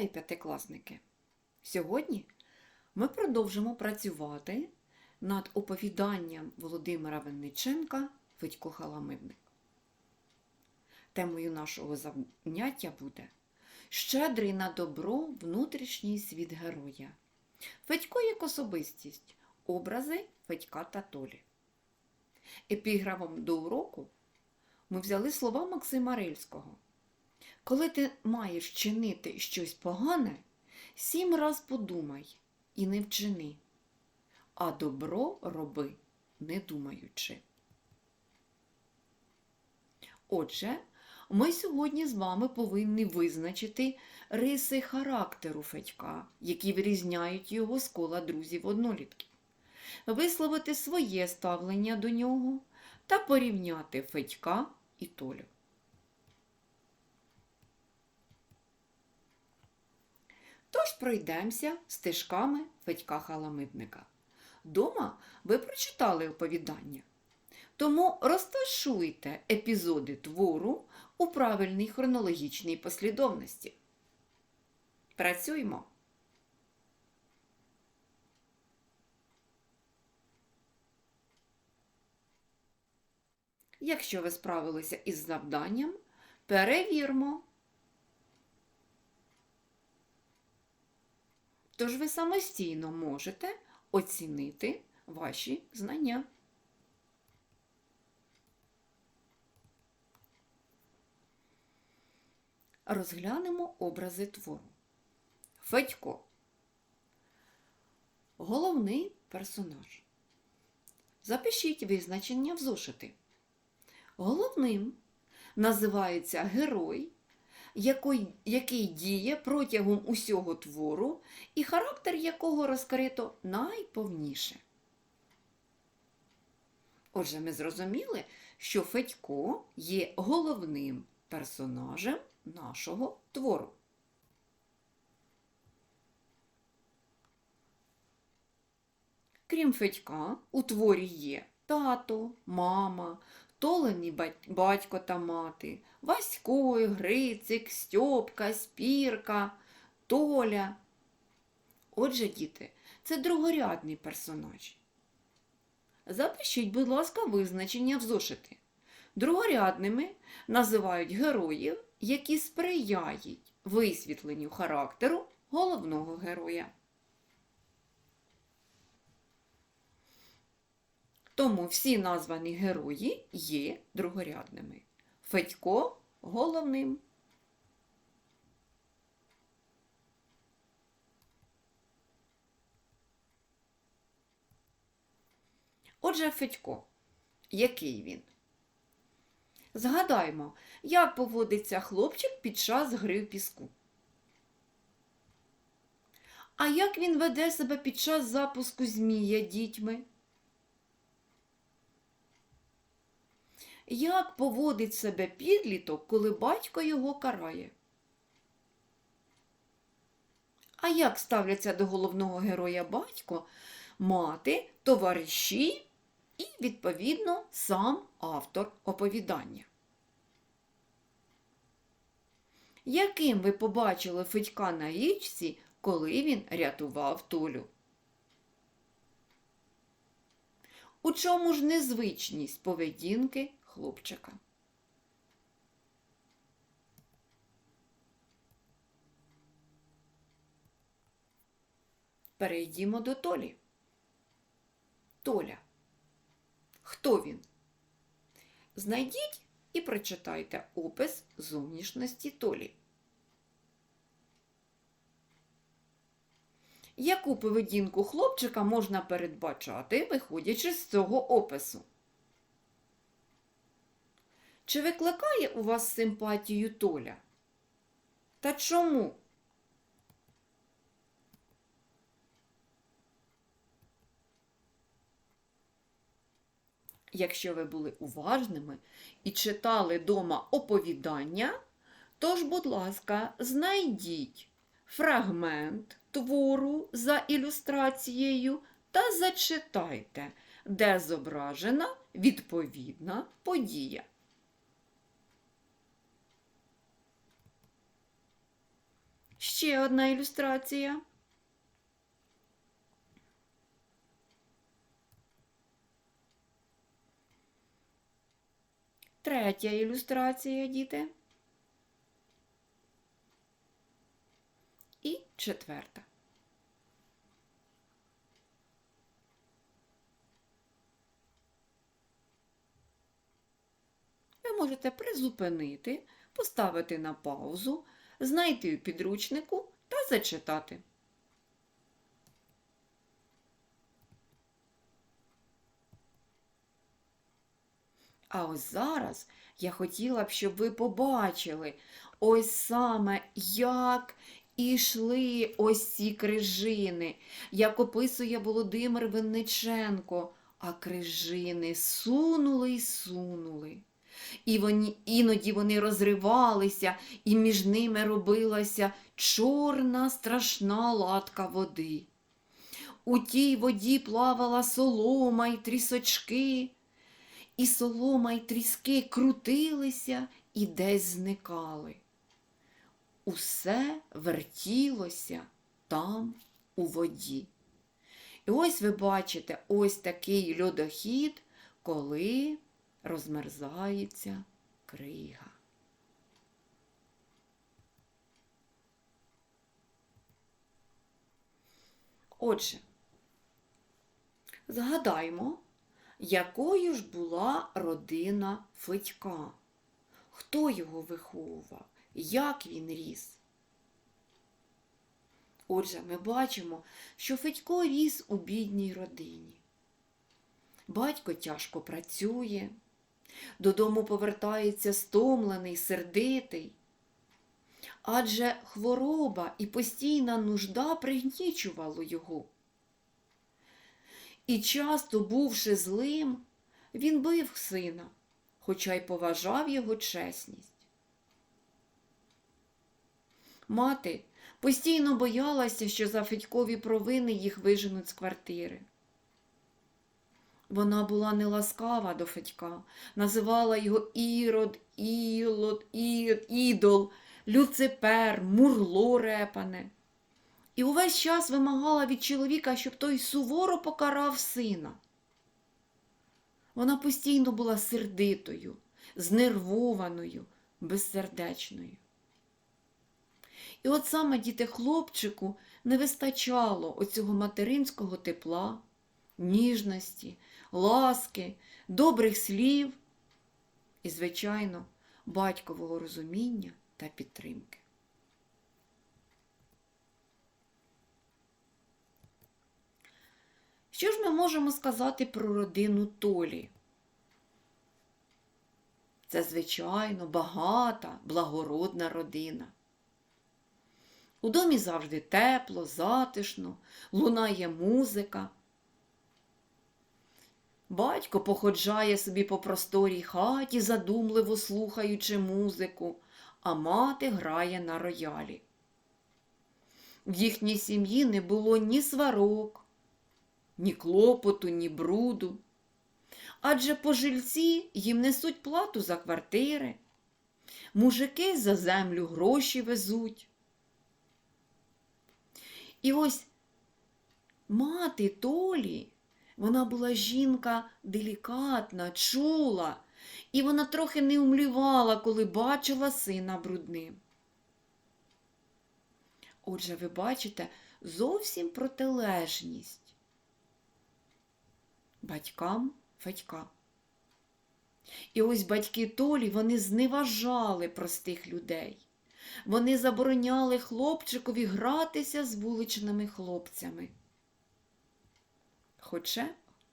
Вітаю, п'ятикласники! Сьогодні ми продовжимо працювати над оповіданням Володимира Винниченка Федько Халамидник. Темою нашого заняття буде Щедрий на добро внутрішній світ героя. Федько як особистість, образи Федька та Толі. Епіграфом до уроку ми взяли слова Максима Рильського. Коли ти маєш чинити щось погане, сім раз подумай і не вчини, а добро роби, не думаючи. Отже, ми сьогодні з вами повинні визначити риси характеру Федька, які вирізняють його з кола друзів однолітків, висловити своє ставлення до нього та порівняти Федька і Толю. Тож пройдемося стежками Федька Халамидника. Дома ви прочитали оповідання. Тому розташуйте епізоди твору у правильній хронологічній послідовності. Працюємо! Якщо ви справилися із завданням, перевірмо. Тож ви самостійно можете оцінити ваші знання. Розглянемо образи твору. Федько. Головний персонаж. Запишіть визначення в зошити. Головним називається герой, який, діє протягом усього твору і характер якого розкрито найповніше. Отже, ми зрозуміли, що Федько є головним персонажем нашого твору. Крім Федька, у творі є тато, мама, Толений батько та мати, Васько, Грицик, Стьопка, Спірка, Толя. Отже, діти, це другорядні персонажі. Запишіть, будь ласка, визначення в зошити. Другорядними називають героїв, які сприяють висвітленню характеру головного героя. Тому всі названі герої є другорядними. Федько головним. Отже, Федько, який він? Згадаймо, як поводиться хлопчик під час гри в піску. А як він веде себе під час запуску змія дітьми? Як поводить себе підліток, коли батько його карає? А як ставляться до головного героя батько, мати, товариші і, відповідно, сам автор оповідання? Яким ви побачили Федька на річці, коли він рятував Толю? У чому ж незвичність поведінки хлопчика? Перейдімо до Толі. Толя. Хто він? Знайдіть і прочитайте опис зовнішності Толі. Яку поведінку хлопчика можна передбачати, виходячи з цього опису? Чи викликає у вас симпатію Толя? Та чому? Якщо ви були уважними і читали дома оповідання, тож, будь ласка, знайдіть фрагмент твору за ілюстрацією та зачитайте, де зображена відповідна подія. Ще одна ілюстрація. Третя ілюстрація, діти. І четверта. Ви можете призупинити, поставити на паузу, знайти у підручнику та зачитати. А ось зараз я хотіла б, щоб ви побачили ось саме, як ішли ось ці крижини, як описує Володимир Винниченко, а крижини сунули й сунули. І вони, іноді вони розривалися, і між ними робилася чорна страшна латка води. У тій воді плавала солома й трісочки, і солома й тріски крутилися і десь зникали. Усе вертілося там у воді. І ось ви бачите ось такий льодохід, коли розмерзається крига. Отже, згадаймо, якою ж була родина Федька? Хто його виховував? Як він ріс? Отже, ми бачимо, що Федько ріс у бідній родині. Батько тяжко працює, додому повертається стомлений, сердитий. Адже хвороба і постійна нужда пригнічувало його. І часто, бувши злим, він бив сина, хоча й поважав його чесність. Мати постійно боялася, що за Федькові провини їх виженуть з квартири. Вона була неласкава до Федька, називала його Ірод, Ілод, Ір, Ідол, Люципер, Мурло репане. І увесь час вимагала від чоловіка, щоб той суворо покарав сина. Вона постійно була сердитою, знервованою, безсердечною. І от саме діти хлопчику не вистачало оцього материнського тепла, ніжності, ласки, добрих слів і, звичайно, батькового розуміння та підтримки. Що ж ми можемо сказати про родину Толі? Це, звичайно, багата, благородна родина. У домі завжди тепло, затишно, лунає музика. Батько походжає собі по просторій хаті, задумливо слухаючи музику, а мати грає на роялі. В їхній сім'ї не було ні сварок, ні клопоту, ні бруду. Адже пожильці їм несуть плату за квартири, мужики за землю гроші везуть. І ось мати Толі, вона була жінка делікатна, чула, і вона трохи не умлівала, коли бачила сина брудним. Отже, ви бачите зовсім протилежність батькам Федька. І ось батьки Толі вони зневажали простих людей. Вони забороняли хлопчикові гратися з вуличними хлопцями. Хоча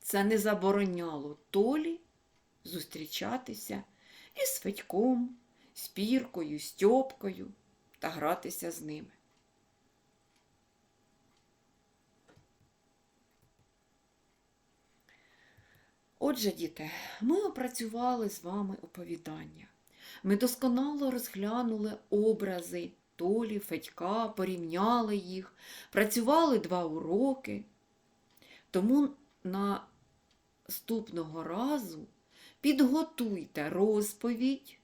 це не забороняло Толі зустрічатися із Федьком, з Піркою, Стьопкою та гратися з ними. Отже, діти, ми опрацювали з вами оповідання. Ми досконало розглянули образи Толі, Федька, порівняли їх, працювали два уроки. Тому наступного разу підготуйте розповідь,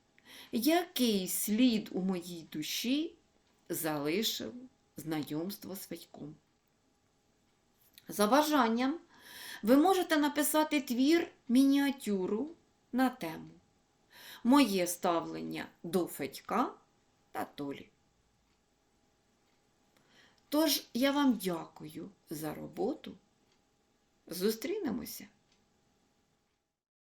який слід у моїй душі залишив знайомство з Федьком. За бажанням ви можете написати твір мініатюру на тему Моє ставлення до Федька та Толі. Тож я вам дякую за роботу. Зустрінемося